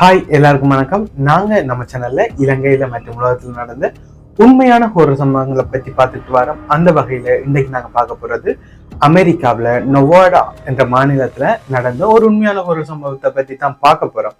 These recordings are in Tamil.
ஹாய் எல்லாருக்கும் வணக்கம். நாங்க நம்ம சேனல்ல இலங்கையில மற்றும் உலகத்தில் நடந்த உண்மையான ஒரு சம்பவங்களை பத்தி பார்த்துட்டு வரோம். அந்த வகையில இன்றைக்கு நாங்க பார்க்க போறது அமெரிக்காவுல நொவாடா என்ற மாநிலத்துல நடந்த ஒரு உண்மையான ஒரு சம்பவத்தை பத்தி தான் பார்க்க போறோம்.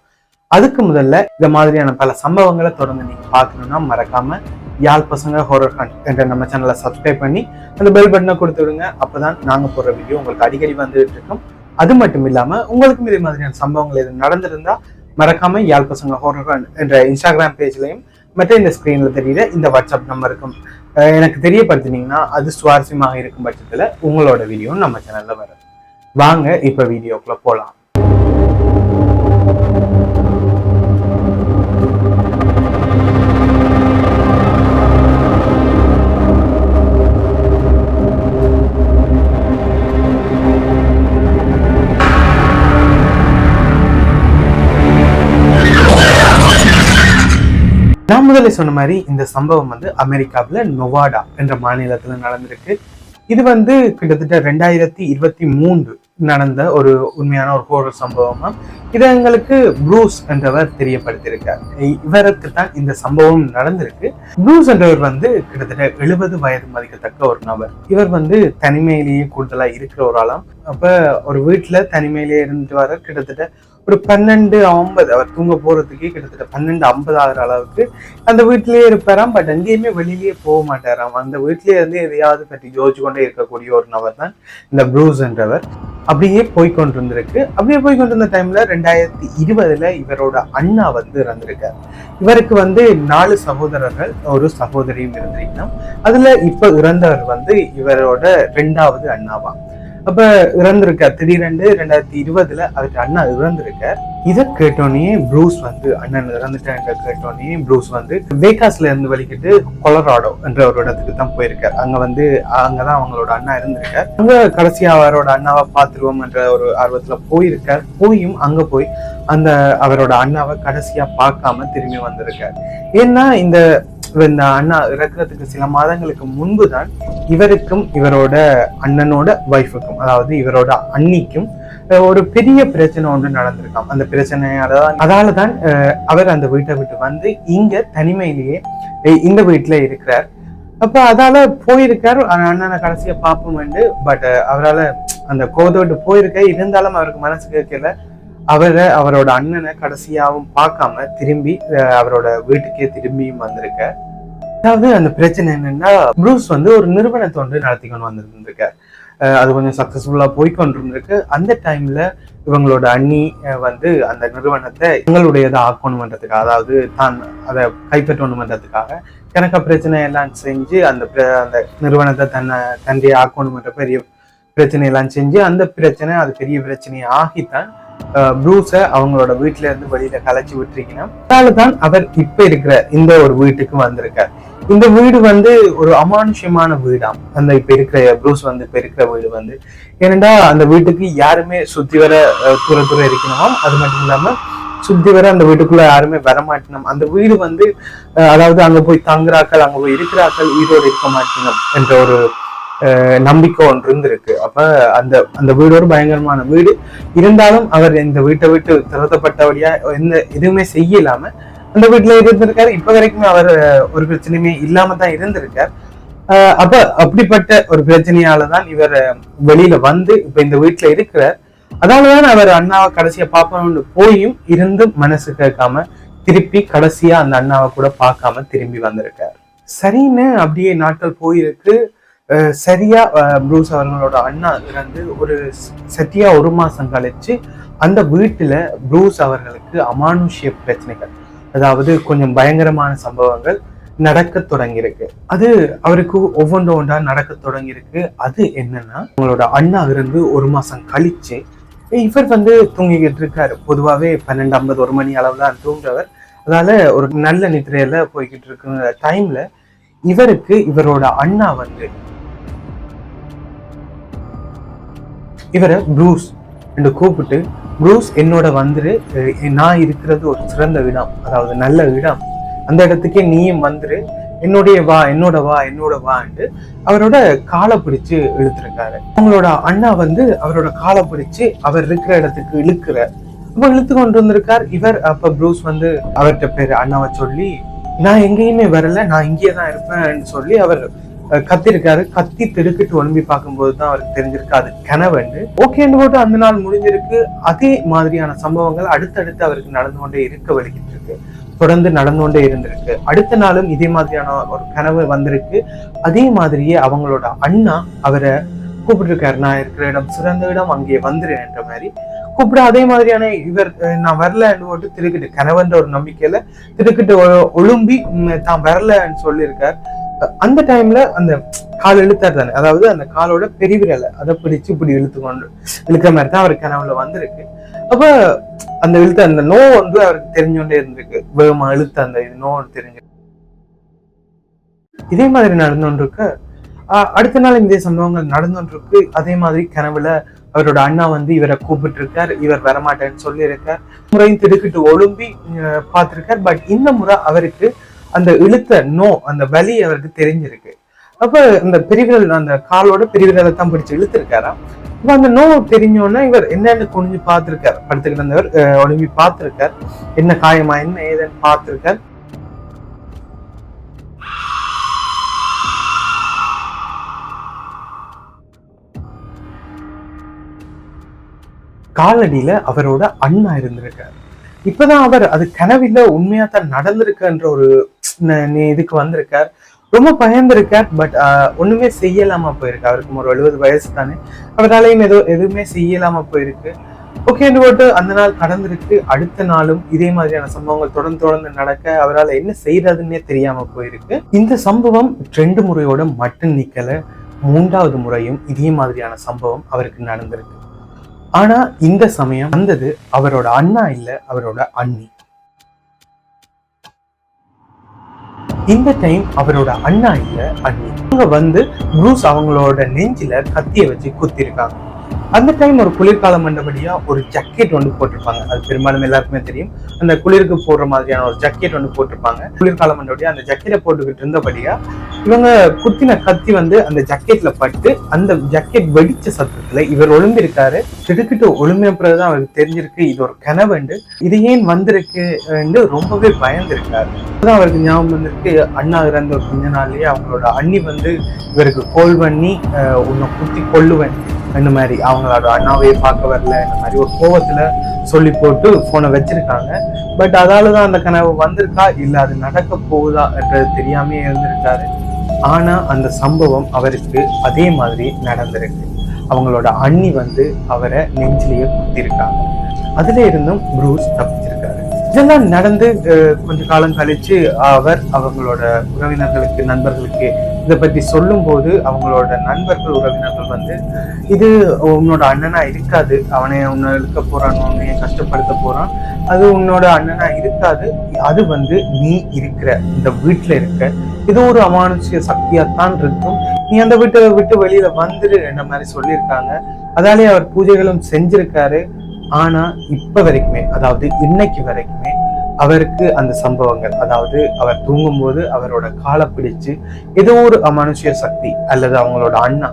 அதுக்கு முதல்ல இந்த மாதிரியான பல சம்பவங்களை தொடர்ந்து நீங்க பார்க்கணுன்னா மறக்காம யாழ் பசங்க ஹோரர் ஹண்ட் என்ற நம்ம சேனலை சப்ஸ்கிரைப் பண்ணி அந்த பெல் பட்டனை கொடுத்து விடுங்க. அப்பதான் நாங்க போடுற வீடியோ உங்களுக்கு அடிக்கடி வந்துட்டு இருக்கோம். அது மட்டும் இல்லாம உங்களுக்கும் இதே மாதிரியான சம்பவங்கள் எதுவும் நடந்திருந்தா மறக்காம யாழ் பசங்க ஹோரர் என்ற இன்ஸ்டாகிராம் பேஜ்லயும் மற்ற இந்த ஸ்கிரீன்ல தெரியுற இந்த வாட்ஸ்அப் நம்பருக்கும் எனக்கு தெரியப்படுத்தினீங்கன்னா அது சுவாரஸ்யமாக இருக்கும் பட்சத்துல உங்களோட வீடியோ நம்ம சேனலில் வரும். வாங்க இப்ப வீடியோக்குள்ள போலாம். நான் முதல்ல சொன்ன மாதிரி இந்த சம்பவம் வந்து அமெரிக்காவுல நொவாடா என்ற மாநிலத்துல நடந்திருக்கு. இது வந்து கிட்டத்தட்ட ரெண்டாயிரத்தி இருபத்தி மூன்று நடந்த ஒரு உண்மையான ஒரு ஹோரர் சம்பவமா இதை எங்களுக்கு ப்ரூஸ் என்றவர் தெரியப்படுத்தியிருக்கார். இவருக்கு தான் இந்த சம்பவம் நடந்திருக்கு. ப்ரூஸ் என்றவர் வந்து கிட்டத்தட்ட எழுபது வயது மதிக்கத்தக்க ஒரு நபர். இவர் வந்து தனிமையிலேயே கூடுதலா இருக்கிற ஒரு ஆளாம். அப்ப ஒரு வீட்டுல தனிமையிலேயே இருந்து வர கிட்டத்தட்ட ஒரு பன்னெண்டு ஐம்பது. அவர் தூங்க போறதுக்கே கிட்டத்தட்ட பன்னெண்டு ஐம்பது ஆகிற அளவுக்கு அந்த வீட்டிலேயே இருப்பாராம். பட் எங்கேயுமே வெளியிலேயே போக மாட்டாராம். அந்த வீட்டிலேயே இருந்து எதையாவது பற்றி யோசிச்சு கொண்டே இருக்கக்கூடிய ஒரு நபர் தான் இந்த ப்ரூஸ் என்றவர். அப்படியே போய்கொண்டிருந்திருக்கு அப்படியே போய்கொண்டிருந்த டைம்ல ரெண்டாயிரத்தி இருபதுல இவரோட அண்ணா வந்து இறந்திருக்கார். இவருக்கு வந்து நாலு சகோதரர்கள் ஒரு சகோதரியும் இருந்திருக்கணும் அதுல இப்ப இறந்தவர் வந்து இவரோட ரெண்டாவது அண்ணாவாங்க அப்ப இறந்திருக்கார். திடீரென்று ரெண்டாயிரத்தி இருபதுல அவருக்கு அண்ணா இறந்திருக்கார். இதை கேட்டோன்னே ப்ரூஸ் வந்து அண்ணன் இறந்துட்டேன் கேட்டோன்னே ப்ரூஸ் வந்து வேகாஸ்ல இருந்து வலிக்கிட்டு கொலராடோ என்ற ஒரு இடத்துக்கு தான் போயிருக்கார். அங்க வந்து அங்கதான் அவங்களோட அண்ணா இருந்திருக்கார். அங்க கடைசியா அவரோட அண்ணாவை பார்த்துருவோம் என்ற ஒரு ஆர்வத்துல போயிருக்கார். போயும் அங்க போய் அந்த அவரோட அண்ணாவை கடைசியா பார்க்காம திரும்பி வந்திருக்கார். ஏன்னா இந்த இந்த அண்ணா இறக்குறதுக்கு சில மாதங்களுக்கு முன்பு தான் இவருக்கும் இவரோட அண்ணனோட ஒய்ஃபுக்கும் அதாவது இவரோட அண்ணிக்கும் ஒரு பெரிய பிரச்சனை ஒன்று நடந்திருக்காம். அந்த பிரச்சனையால தான் அதால தான் அஹ், அவர் அந்த வீட்டை விட்டு வந்து இங்க தனிமையிலேயே இந்த வீட்டுல இருக்கிறார். அப்ப அதால போயிருக்காரு. அண்ணனை கடைசியை பார்ப்போம் பட் அவரால அந்த கோதோட்டு போயிருக்க இருந்தாலும் அவருக்கு மனசு கேட்கல. அவரை அவரோட அண்ணனை கடைசியாகவும் பார்க்காம திரும்பி அவரோட வீட்டுக்கே திரும்பியும் வந்திருக்க அதாவது அந்த பிரச்சனை என்னன்னா ப்ரூஸ் வந்து ஒரு நிறுவனத்தை ஒன்று நடத்தி கொண்டு வந்திருந்திருக்கார் அது கொஞ்சம் சக்ஸஸ்ஃபுல்லாக போய்கொண்டிருந்திருக்கு அந்த டைம்ல இவங்களோட அண்ணி வந்து அந்த நிறுவனத்தை எங்களுடையதை ஆக்கணுமன்றதுக்காக அதாவது தான் அதை கைப்பற்றணுமன்றதுக்காக கணக்க பிரச்சனை எல்லாம் செஞ்சு அந்த அந்த நிறுவனத்தை தன்னை தன்னை ஆக்கணுமன்ற பெரிய பிரச்சனை எல்லாம் செஞ்சு அந்த பிரச்சனை அது பெரிய பிரச்சனையை ஆகித்தான் ப்ரூஸை அவங்களோட வீட்டுல இருந்து வெளியில கலைச்சி விட்டுருக்கணும் அதனால தான் அவர் இப்ப இருக்கிற இந்த ஒரு வீட்டுக்கு வந்திருக்கார். இந்த வீடு வந்து ஒரு அமானுஷ்யமான வீடாம். அந்த இப்ப இருக்கிற ப்ரூஸ் வந்து இப்ப இருக்கிற வீடு வந்து. ஏனெண்டா அந்த வீட்டுக்கு யாருமே சுத்தி வர தூர தூர இருக்கணுமாம். அது மட்டும் இல்லாம சுத்தி வர அந்த வீட்டுக்குள்ள யாருமே வரமாட்டணும். அந்த வீடு வந்து அஹ், அதாவது அங்க போய் தங்குறாக்கள் அங்க போய் இருக்கிறாக்கள் உயிரோடு இருக்க மாட்டினோம் என்ற ஒரு நம்பிக்கை ஒன்று இருந்திருக்கு. அப்ப அந்த அந்த வீடு ஒரு பயங்கரமான வீடு. இருந்தாலும் அவர் இந்த வீட்டை விட்டு திறத்தப்பட்டபடியா எந்த எதுவுமே செய்யலாம அந்த வீட்டுல இருந்திருக்காரு. இப்ப வரைக்குமே அவர் ஒரு பிரச்சனையுமே இல்லாம தான் இருந்திருக்கார். அப்ப அப்படிப்பட்ட ஒரு பிரச்சனையால தான் இவர் வெளியில வந்து இப்ப இந்த வீட்டுல இருக்கிறார். அதனாலதான் அவர் அண்ணாவை கடைசியா பார்ப்போம்னு போயும் இருந்தும் மனசு கேட்காம திருப்பி கடைசியா அந்த அண்ணாவை கூட பார்க்காம திரும்பி வந்திருக்கார். சரின்னு அப்படியே நாட்கள் போயிருக்கு. சரியா ப்ரூஸ் அவர்களோட அண்ணா இறந்து ஒரு சரியா ஒரு மாசம் கழிச்சு அந்த வீட்டுல ப்ரூஸ் அவர்களுக்கு அமானுஷ்ய பிரச்சனைகள். அதாவது கொஞ்சம் பயங்கரமான சம்பவங்கள் நடக்க தொடங்கியிருக்கு. அது அவருக்கு ஒவ்வொன்று ஒன்றா நடக்க தொடங்கியிருக்கு. அது என்னன்னா அவங்களோட அண்ணா இருந்து ஒரு மாசம் கழிச்சு இவர் வந்து தூங்கிக்கிட்டு இருக்காரு. பொதுவாகவே பன்னெண்டு ஐம்பது ஒரு மணி அளவு தான் தூங்குறவர். அதால ஒரு நல்ல நித்திரையில போய்கிட்டு இருக்கிற டைம்ல இவருக்கு இவரோட அண்ணா வந்து இவரை ப்ரூஸ் என்று கூப்பிட்டு ப்ரூஸ் என்னோட வந்துரு நான் இருக்கிறது ஒரு சிறந்த இடம் அதாவது நல்ல இடம். அந்த இடத்துக்கே நீயும் வந்துரு என்னுடைய வா என்னோட வா என்னோட வான்ட்டு அவரோட காலை பிடிச்சு இழுத்துருக்காரு. அவங்களோட அண்ணா வந்து அவரோட காலை பிடிச்சு அவர் இருக்கிற இடத்துக்கு இழுக்கிற அப்போ இழுத்து கொண்டு வந்திருக்கார். இவர் அப்ப ப்ரூஸ் வந்து அவர்கிட்ட பேர் அண்ணாவை சொல்லி நான் எங்கேயுமே வரல நான் இங்கேயே தான் இருப்பேன்னு சொல்லி அவர் கத்திருக்காரு. கத்தி திடுக்கிட்டு ஒழும்பி பார்க்கும்போது தான் அவருக்கு தெரிஞ்சிருக்கு. அது கனவுண்டு ஓகேன்னு போட்டு அந்த நாள் முடிஞ்சிருக்கு. அதே மாதிரியான சம்பவங்கள் அடுத்தடுத்து அவருக்கு நடந்து கொண்டே இருக்க வலிக்கிட்டு இருக்கு தொடர்ந்து நடந்து கொண்டே இருந்திருக்கு. அடுத்த நாளும் இதே மாதிரியான ஒரு கனவு வந்திருக்கு. அதே மாதிரியே அவங்களோட அண்ணா அவரை கூப்பிட்டுருக்காரு. நான் இருக்கிற இடம் சிறந்த இடம் அங்கே வந்துருன்ற மாதிரி. கூப்பிட அதே மாதிரியான இவர் நான் வரலன்னு போட்டு திருக்கிட்டு கனவுன்ற ஒரு நம்பிக்கையில திருக்கிட்டு ஒழும்பி தான் வரலன்னு சொல்லியிருக்கார். அந்த டைம்ல அந்த கால் இழுத்தார் தானே. அதாவது அந்த காலோட பெரிவிரலை அதை பிடிச்சு இப்படி இழுத்து கொண்டு இழுக்கிற மாதிரி தான் அவர் கனவுல வந்திருக்கு. அப்ப அந்த இழுத்த அந்த நோ வந்து அவருக்கு தெரிஞ்சோண்டே இருந்திருக்கு. வேகமா இழுத்த அந்த இது நோ தெரிஞ்சு. இதே மாதிரி நடந்து அடுத்த நாள் இந்த சம்பவங்கள் நடந்து அதே மாதிரி கனவுல அவரோட அண்ணா வந்து இவரை கூப்பிட்டு இருக்கார் இவர் வரமாட்டேன்னு சொல்லியிருக்கார். முறையும் திடுக்கிட்டு ஒழும்பி அஹ், பார்த்திருக்கார். பட் இந்த முறை அவருக்கு அந்த இழுத்த நோ அந்த வலி அவருக்கு தெரிஞ்சிருக்கு. அப்ப அந்த பெரியவிரல் அந்த காலோட பெரியவிரலை தான் பிடிச்சு இழுத்திருக்காராம் அப்ப அந்த நோ தெரிஞ்சோன்னா இவர் என்னன்னு குனிஞ்சு பார்த்திருக்கார். படுத்துக்கிட்டு இருந்தவர் ஒழுங்கி பார்த்திருக்கார். என்ன காயமா என்ன ஏதன்னு பார்த்திருக்கார். காலடியில அவரோட அண்ணா இருந்திருக்காரு. இப்பதான் அவர் அது கனவில உண்மையா தான் நடந்திருக்குன்ற ஒரு இதுக்கு வந்திருக்கார். ரொம்ப பயந்துருக்கார் பட் ஒண்ணுமே செய்யலாம போயிருக்கு. அவருக்கு ஒரு எழுபது வயசு தானே. அவராலையும் ஏதோ எதுவுமே செய்யலாம போயிருக்கு. ஓகேன்னு போட்டு அந்த நாள் கடந்திருக்கு. அடுத்த நாளும் இதே மாதிரியான சம்பவங்கள் தொடர்ந்து தொடர்ந்து நடக்க அவரால் என்ன செய்யறதுன்னே தெரியாம போயிருக்கு. இந்த சம்பவம் ரெண்டு முறையோட மட்டும் நிக்கல. மூன்றாவது முறையும் இதே மாதிரியான சம்பவம் அவருக்கு நடந்திருக்கு. ஆனா இந்த சமயம் வந்தது அவரோட அண்ணா இல்ல அவரோட அண்ணி. இந்த டைம் அவரோட அண்ணா இல்ல அண்ணி. அவங்க வந்து ப்ரூஸ் அவங்களோட நெஞ்சில கத்திய வச்சு குத்திருக்காங்க. அந்த டைம் ஒரு குளிர்காலம் மண்டபடியாக ஒரு ஜக்கெட் ஒன்று போட்டிருப்பாங்க. அது பெரும்பாலும் எல்லாருக்குமே தெரியும். அந்த குளிருக்கு போடுற மாதிரியான ஒரு ஜக்கெட் ஒன்று போட்டிருப்பாங்க. குளிர்காலம் மண்டபடியாக அந்த ஜக்கெட்டை போட்டுக்கிட்டு இருந்தபடியா இவங்க குத்தின கத்தி வந்து அந்த ஜக்கெட்ல பட்டு அந்த ஜக்கெட் வெடிச்ச சத்தத்துல இவர் ஒளிம்பிருக்காரு திடுக்கிட்டு ஒளிம்பின பிறகுதான் அவருக்கு தெரிஞ்சிருக்கு. இது ஒரு கனவுண்டு இது ஏன் வந்திருக்கு ரொம்பவே பயந்திருக்காரு. அதுதான் அவருக்கு ஞாபகம் வந்திருக்கு. அண்ணா இறந்த ஒரு கொஞ்ச நாள்லயே அவங்களோட அண்ணி வந்து இவருக்கு கோல் பண்ணி உன்னை குத்தி கொள்ளுவேன் இந்த மாதிரி அவங்களோட அண்ணாவே பார்க்க வரல இந்த மாதிரி ஒரு கோவத்தில் சொல்லி போட்டு ஃபோனை வச்சுருக்காங்க. பட் அதால் தான் அந்த கனவு வந்திருக்கா? இல்லை அது நடக்க போகுதா என்றது தெரியாமே இருந்திருக்காரு. ஆனால் அந்த சம்பவம் அவருக்கு அதே மாதிரி நடந்திருக்கு. அவங்களோட அண்ணி வந்து அவரை நெஞ்சிலேயே குத்திருக்காங்க. அதுல இருந்தும் ப்ரூஸ் தப்பிச்சிருக்காரு. இதெல்லாம் நடந்து கொஞ்ச காலம் கழிச்சு அவர் அவங்களோட உறவினர்களுக்கு நண்பர்களுக்கு இதை பத்தி சொல்லும்போது அவங்களோட நண்பர்கள் உறவினர்கள் வந்து இது உன்னோட அண்ணனா இருக்காது. அவனை உன்னை இழுக்க போறான் உன்னைய கஷ்டப்படுத்த போறான். அது உன்னோட அண்ணனா இருக்காது. அது வந்து நீ இருக்கிற இந்த வீட்டுல இருக்க இது ஒரு அமானுஷ்ய சக்தியாத்தான் இருக்கும். நீ அந்த வீட்டை விட்டு வெளியில வந்துரு என்ன மாதிரி சொல்லியிருக்காங்க. அதாலே அவர் பூஜைகளும் செஞ்சிருக்காரு. ஆனா இப்ப வரைக்குமே அதாவது இன்னைக்கு வரைக்குமே அவருக்கு அந்த சம்பவங்கள். அதாவது அவர் தூங்கும்போது அவரோட காலை பிடிச்சு ஏதோ ஒரு அமானுஷ்ய சக்தி அல்லது அவங்களோட அண்ணா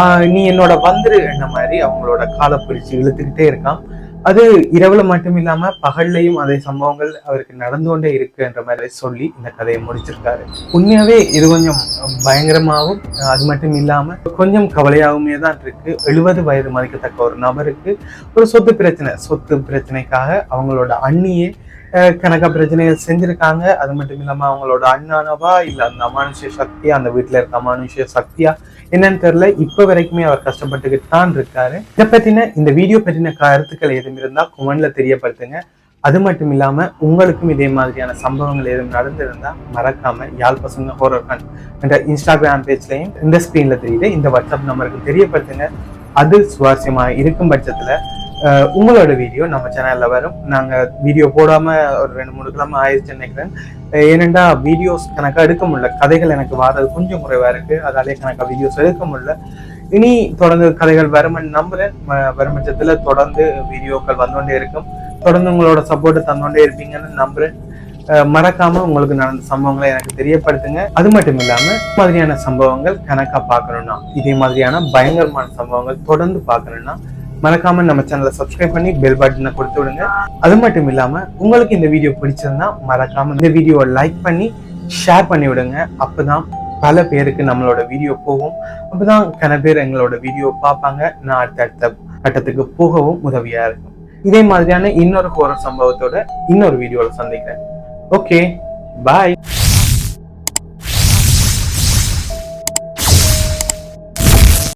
ஆஹ் நீ என்னோட வந்துரு என்ன மாதிரி அவங்களோட காலை பிடிச்சு இழுத்துக்கிட்டே இருக்கான். அது இரவுல மட்டும் இல்லாம பகல்லையும் அதே சம்பவங்கள் அவருக்கு நடந்து கொண்டே இருக்குன்ற மாதிரி சொல்லி இந்த கதையை முடிச்சிருக்காரு. உண்மையாவே இது கொஞ்சம் பயங்கரமாகவும் அது மட்டும் இல்லாம கொஞ்சம் கவலையாகவுமே தான் இருக்கு. எழுபது வயது மதிக்கத்தக்க ஒரு நபருக்கு ஒரு சொத்து பிரச்சனை. சொத்து பிரச்சனைக்காக அவங்களோட அண்ணியே கணக்க பிரச்சனைகள் செஞ்சுருக்காங்க. அது மட்டும் இல்லாமல் அவங்களோட அண்ணானவா இல்லை அந்த அமானுஷ சக்தியா அந்த வீட்டில் இருக்க அமானுஷ சக்தியா என்னன்னு தெரியல. இப்போ வரைக்குமே அவர் கஷ்டப்பட்டுக்கிட்டு தான் இருக்காரு. இதை பற்றின இந்த வீடியோ பற்றின கருத்துக்கள் எதுவும் இருந்தால் கொமெண்ட்ல தெரியப்படுத்துங்க. அது மட்டும் இல்லாமல் உங்களுக்கும் இதே மாதிரியான சம்பவங்கள் எதுவும் நடந்திருந்தால் மறக்காமல் யாழ் பசங்க ஹோரர் கன் என்ற இன்ஸ்டாகிராம் பேஜ்லையும் இந்த ஸ்க்ரீனில் தெரியுது. இந்த வாட்ஸ்அப் நம்பருக்கு தெரியப்படுத்துங்க. அது சுவாரஸ்யமா இருக்கும் பட்சத்தில் உங்களோட வீடியோ நம்ம சேனலில் வரும். நாங்கள் வீடியோ போடாமல் ஒரு ரெண்டு மூணு கிழமை ஆயிடுச்சு நினைக்கிறேன். ஏனெண்டா வீடியோஸ் கணக்காக எடுக்க முடியல. கதைகள் எனக்கு வாரது கொஞ்சம் குறைவாக இருக்குது அதாலே கணக்காக வீடியோஸ் எடுக்க முடியல. இனி தொடர்ந்து கதைகள் வருமன் நம்புறேன். ம- தொடர்ந்து வீடியோக்கள் வந்துகொண்டே இருக்கும். தொடர்ந்து உங்களோட சப்போர்ட் தந்தோண்டே இருப்பீங்கன்னு நம்புகிறேன் மறக்காம உங்களுக்கு நடந்த சம்பவங்களை எனக்கு தெரியப்படுத்துங்க. அது மட்டும் இல்லாம மாதிரியான சம்பவங்கள் கணக்கா பார்க்கணும்னா இதே மாதிரியான பயங்கரமான சம்பவங்கள் தொடர்ந்து பார்க்கணும்னா மறக்காம நம்ம சேனலை சப்ஸ்கிரைப் பண்ணி பெல் பட்டனை கொடுத்து விடுங்க. அது மட்டும் இல்லாம உங்களுக்கு இந்த வீடியோ பிடிச்சிருந்தா மறக்காம இந்த வீடியோவை லைக் பண்ணி ஷேர் பண்ணி விடுங்க. அப்பதான் பல பேருக்கு நம்மளோட வீடியோ போகும். அப்பதான் கன பேர் எங்களோட வீடியோ பார்ப்பாங்க. நான் அடுத்தடுத்த கட்டத்துக்கு போகவும் உதவியா இருக்கும். இதே மாதிரியான இன்னொரு ஹோரர் சம்பவத்தோட இன்னொரு வீடியோவில் சந்திக்கிறேன். Okay bye